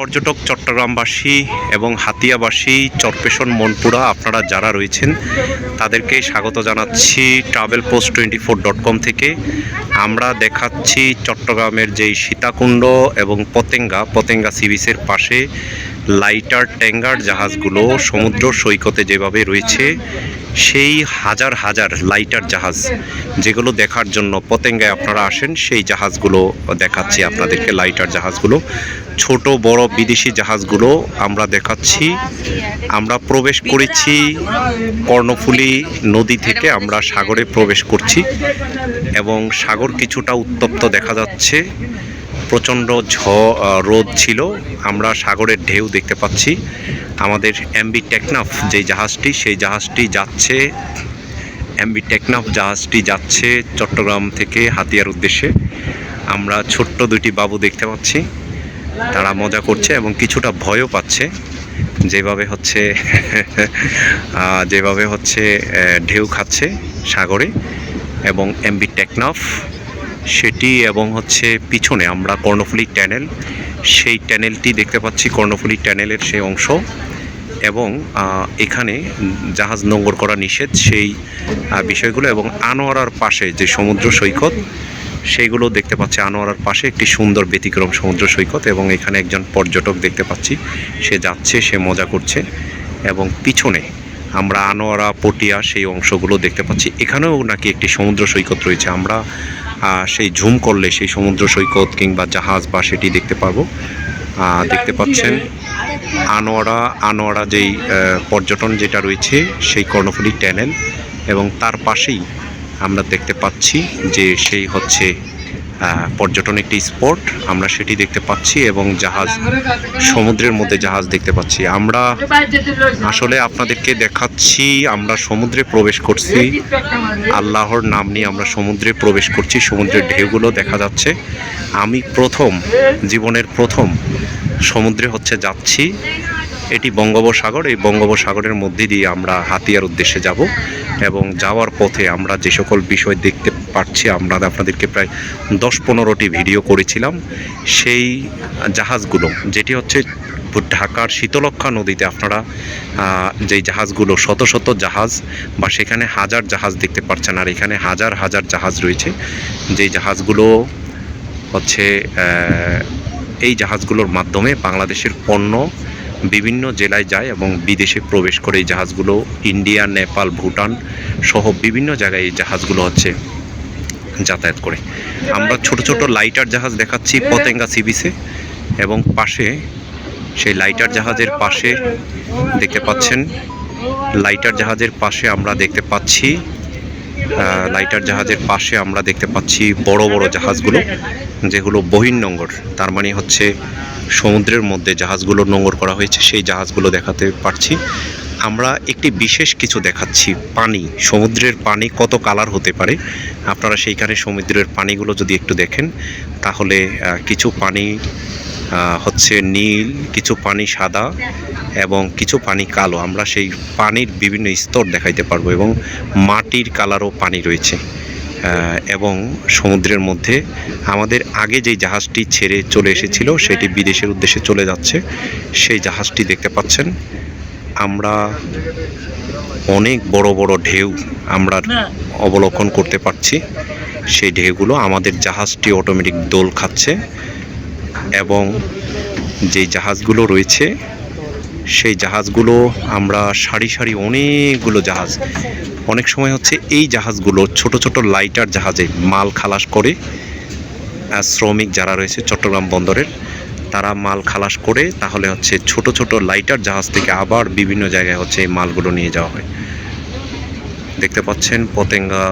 পর্যটক চট্টগ্রামবাসী এবং হাতিয়াবাসী, চরপেশন, মনপুরা, আপনারা যারা রয়েছেন, তাদেরকে স্বাগত জানাচ্ছি travel post twenty four dot com থেকে। আমরা দেখাচ্ছি চট্টগ্রামের যেই সীতাকুণ্ড এবং পতেঙ্গা পতেঙ্গা সি বিচের পাশে লাইটার ট্যাঙ্গার জাহাজগুলো সমুদ্র সৈকতে যেভাবে রয়েছে, সেই হাজার হাজার লাইটার জাহাজ যেগুলো দেখার জন্য পতেঙ্গায় আপনারা আসেন, সেই জাহাজগুলো দেখাচ্ছি আপনাদেরকে, লাইটার জাহাজগুলো। ছোট, বড় বিদেশি জাহাজগুলো আমরা দেখাচ্ছি। আমরা প্রবেশ করেছি কর্ণফুলী নদী থেকে, আমরা সাগরে প্রবেশ করছি। এবং সাগর কিছুটা উত্তপ্ত দেখা যাচ্ছে। প্রচণ্ড ঝ রোদ ছিল। আমরা সাগরের ঢেউ দেখতে পাচ্ছি। আমাদের এমবি টেকনাফ যেই জাহাজটি, সেই জাহাজটি যাচ্ছে। এমবি টেকনাফ জাহাজটি যাচ্ছে চট্টগ্রাম থেকে হাতিয়ার উদ্দেশ্যে। আমরা ছোট্ট দুইটি বাবু দেখতে পাচ্ছি। তারা মজা করছে এবং কিছুটা ভয়ও পাচ্ছে। যেভাবে হচ্ছে যেভাবে হচ্ছে ঢেউ খাচ্ছে সাগরে। এবং এমবি টেকনাফ সেটি এবং হচ্ছে পিছনে আমরা কর্ণফুলী ট্যানেল সেই ট্যানেলটি দেখতে পাচ্ছি কর্ণফুলী ট্যানেলের সেই অংশ এবং এখানে জাহাজ নোঙ্গর করা নিষেধ সেই বিষয়গুলো এবং আনোয়ারার পাশে যে সমুদ্র সৈকত, সেইগুলো দেখতে পাচ্ছি আনোয়ারার পাশে একটি সুন্দর ব্যতিক্রম সমুদ্র সৈকত এবং এখানে একজন পর্যটক দেখতে পাচ্ছি, সে যাচ্ছে, সে মজা করছে এবং পিছনে আমরা আনোয়ারা, পটিয়া সেই অংশগুলো দেখতে পাচ্ছি। এখানেও নাকি একটি সমুদ্র সৈকত রয়েছে। আমরা সেই ঝুম করলে সেই সমুদ্র সৈকত কিংবা জাহাজ বা সেটি দেখতে পারব। দেখতে পাচ্ছেন, আনোয়ারা আনোয়ারা যেই পর্যটন যেটা রয়েছে সেই কর্ণফুলী ট্যানেল এবং তার পাশেই আমরা দেখতে পাচ্ছি যে সেই হচ্ছে পর্যটন একটি স্পট। আমরা সেটি দেখতে পাচ্ছি এবং জাহাজ, সমুদ্রের মধ্যে জাহাজ দেখতে পাচ্ছি। আমরা আসলে আপনাদেরকে দেখাচ্ছি, আমরা সমুদ্রে প্রবেশ করছি। আল্লাহর নাম নিয়ে আমরা সমুদ্রে প্রবেশ করছি, সমুদ্রের ঢেউগুলো দেখা যাচ্ছে। আমি প্রথম, জীবনের প্রথম সমুদ্রে হচ্ছে যাচ্ছি। এটি বঙ্গোপসাগর। এই বঙ্গোপসাগরের মধ্যে দিয়ে আমরা হাতিয়ার উদ্দেশ্যে যাব এবং যাওয়ার পথে আমরা যে সকল বিষয় দেখতে পাচ্ছি আমরা আপনাদেরকে প্রায় দশ পনেরোটি ভিডিও করেছিলাম। সেই জাহাজগুলো, যেটি হচ্ছে ঢাকার শীতলক্ষা নদীতে আপনারা যেই জাহাজগুলো শত শত জাহাজ বা সেখানে হাজার জাহাজ দেখতে পাচ্ছেন আর এখানে হাজার হাজার জাহাজ রয়েছে। যেই জাহাজগুলো হচ্ছে এই জাহাজগুলোর মাধ্যমে বাংলাদেশের পণ্য বিভিন্ন জেলায় যায় এবং বিদেশে প্রবেশ করে এই জাহাজগুলো ইন্ডিয়া, নেপাল, ভুটান সহ বিভিন্ন জায়গায় এই জাহাজগুলো হচ্ছে যাতায়াত করে। আমরা ছোট ছোট লাইটার জাহাজ দেখাচ্ছি পতেঙ্গা সিবিসে এবং পাশে সেই লাইটার জাহাজের পাশে দেখতে পাচ্ছেন, লাইটার জাহাজের পাশে আমরা দেখতে পাচ্ছি লাইটার জাহাজের পাশে আমরা দেখতে পাচ্ছি বড় বড় জাহাজগুলো, যেগুলো বহির নোঙ্গর তার মানে হচ্ছে সমুদ্রের মধ্যে জাহাজগুলো নোঙ্গর করা হয়েছে, সেই জাহাজগুলো দেখাতে পারছি। আমরা একটি বিশেষ কিছু দেখাচ্ছি, পানি। সমুদ্রের পানি কত কালার হতে পারে? আপনারা সেইখানে সমুদ্রের পানিগুলো যদি একটু দেখেন, তাহলে কিছু পানি হচ্ছে নীল, কিছু পানি সাদা এবং কিছু পানি কালো। আমরা সেই পানির বিভিন্ন স্তর দেখাইতে পারব এবং মাটির কালারও পানি রয়েছে। এবং সমুদ্রের মধ্যে আমাদের আগে যে জাহাজটি ছেড়ে চলে এসেছিল, সেটি বিদেশের উদ্দেশ্যে চলে যাচ্ছে। সেই জাহাজটি দেখতে পাচ্ছেন। আমরা অনেক বড় বড় ঢেউ আমরা অবলোকন করতে পারছি। সেই ঢেউগুলো আমাদের জাহাজটি অটোমেটিক দোল খাচ্ছে এবং যে জাহাজগুলো রয়েছে, সেই জাহাজগুলো আমরা সারি সারি অনেকগুলো জাহাজ অনেক সময় হচ্ছে এই জাহাজগুলো ছোট ছোট লাইটার জাহাজে মাল খালাস করে শ্রমিক যারা রয়েছে চট্টগ্রাম বন্দরের, তারা মাল খালাস করে তাহলে হচ্ছে ছোট ছোট লাইটার জাহাজ থেকে আবার বিভিন্ন জায়গায় হচ্ছে এই মালগুলো নিয়ে যাওয়া হয়। দেখতে পাচ্ছেন পতেঙ্গা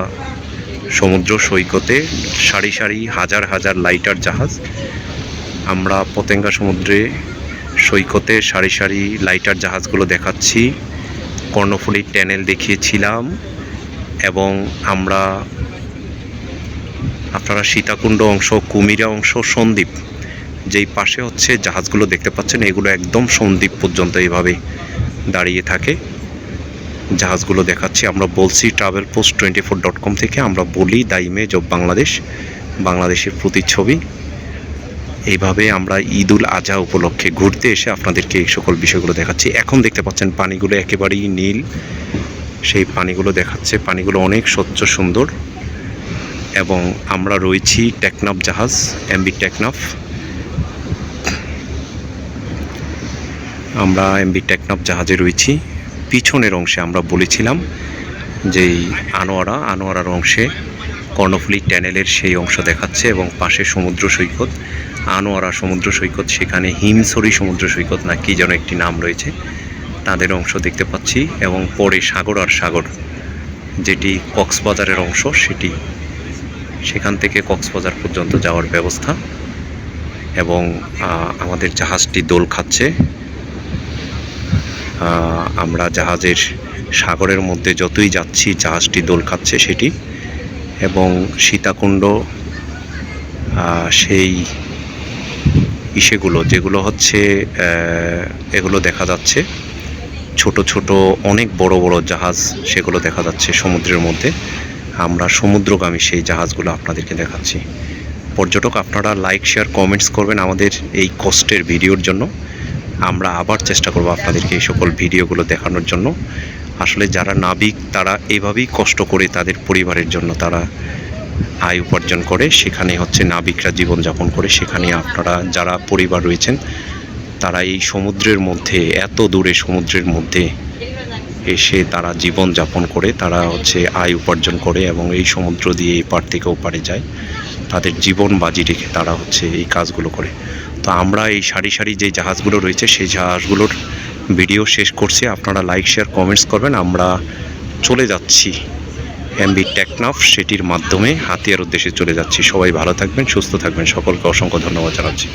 সমুদ্র সৈকতে সারি সারি হাজার হাজার লাইটার জাহাজ। আমরা পতেঙ্গা সমুদ্রে সৈকতে সারি সারি লাইটার জাহাজগুলো দেখাচ্ছি। কর্ণফুলী ট্যানেল দেখিয়েছিলাম। এবং আমরা আপনারা সীতাকুণ্ড অংশ, কুমিরা অংশ, সন্দ্বীপ, যেই পাশে হচ্ছে জাহাজগুলো দেখতে পাচ্ছেন, এগুলো একদম সন্দ্বীপ পর্যন্ত এইভাবে দাঁড়িয়ে থাকে। জাহাজগুলো দেখাচ্ছি, আমরা বলছি travel post twenty four dot com থেকে আমরা বলি দ্য ইমেজ অফ বাংলাদেশ, বাংলাদেশের প্রতিচ্ছবি। এইভাবে আমরা ঈদ উল আজহা উপলক্ষে ঘুরতে এসে আপনাদেরকে এই সকল বিষয়গুলো দেখাচ্ছি। এখন দেখতে পাচ্ছেন পানিগুলো একেবারেই নীল। সেই পানিগুলো দেখাচ্ছে। পানিগুলো অনেক স্বচ্ছ, সুন্দর। এবং আমরা রয়েছি টেকনাফ জাহাজ, এমবি টেকনাফ। আমরা এমবি টেকনাফ জাহাজে রয়েছি। পিছনের অংশে আমরা বলেছিলাম যেই আনোয়ারা, আনোয়ারার অংশে কর্ণফুলি ট্যানেলের সেই অংশ দেখাচ্ছে এবং পাশে সমুদ্র সৈকত। আনোয়ারা সমুদ্র সৈকত, সেখানে হিমসরি সমুদ্র সৈকত না, কি যেন একটি নাম রয়েছে। তাদের অংশ দেখতে পাচ্ছি এবং পরে সাগর আর সাগর। যেটি কক্সবাজারের অংশ, সেটি সেখান থেকে কক্সবাজার পর্যন্ত যাওয়ার ব্যবস্থা। এবং আমাদের জাহাজটি দোল খাচ্ছে। আমরা জাহাজের সাগরের মধ্যে যতই যাচ্ছি, জাহাজটি দোল খাচ্ছে সেটি। এবং সীতাকুণ্ড সেই ইসেগুলো, যেগুলো হচ্ছে এগুলো দেখা যাচ্ছে। ছোট ছোট, অনেক বড় বড় জাহাজ সেগুলো দেখা যাচ্ছে সমুদ্রের মধ্যে। আমরা সমুদ্রগামী সেই জাহাজগুলো আপনাদেরকে দেখাচ্ছি। পর্যটক, আপনারা লাইক শেয়ার কমেন্টস করবেন আমাদের এই কষ্টের ভিডিওর জন্য। আমরা আবার চেষ্টা করব আপনাদেরকে এই সকল ভিডিওগুলো দেখানোর জন্য। আসলে যারা নাবিক, তারা এভাবেই কষ্ট করে তাদের পরিবারের জন্য তারা আয় উপার্জন করে। সেখানে হচ্ছে নাবিকরা জীবনযাপন করে। সেখানে আপনারা, যারা পরিবার রয়েছেন তারা এই সমুদ্রের মধ্যে, এত দূরে সমুদ্রের মধ্যে এসে তারা জীবন যাপন করে, তারা হচ্ছে আয় উপার্জন করে এবং এই সমুদ্র দিয়ে এই পার থেকে ওপারে যায়। তাদের জীবন বাজি রেখে তারা হচ্ছে এই কাজগুলো করে। তো আমরা এই সারি সারি যে জাহাজগুলো রয়েছে, সেই জাহাজগুলোর ভিডিও শেষ করছি। আপনারা লাইক শেয়ার কমেন্টস করবেন। আমরা চলে যাচ্ছি এমবি টেকনাফ, সেটির মাধ্যমে হাতিয়ার উদ্দেশ্যে চলে যাচ্ছি। সবাই ভালো থাকবেন, সুস্থ থাকবেন। সকলকে অসংখ্য ধন্যবাদ জানাচ্ছি।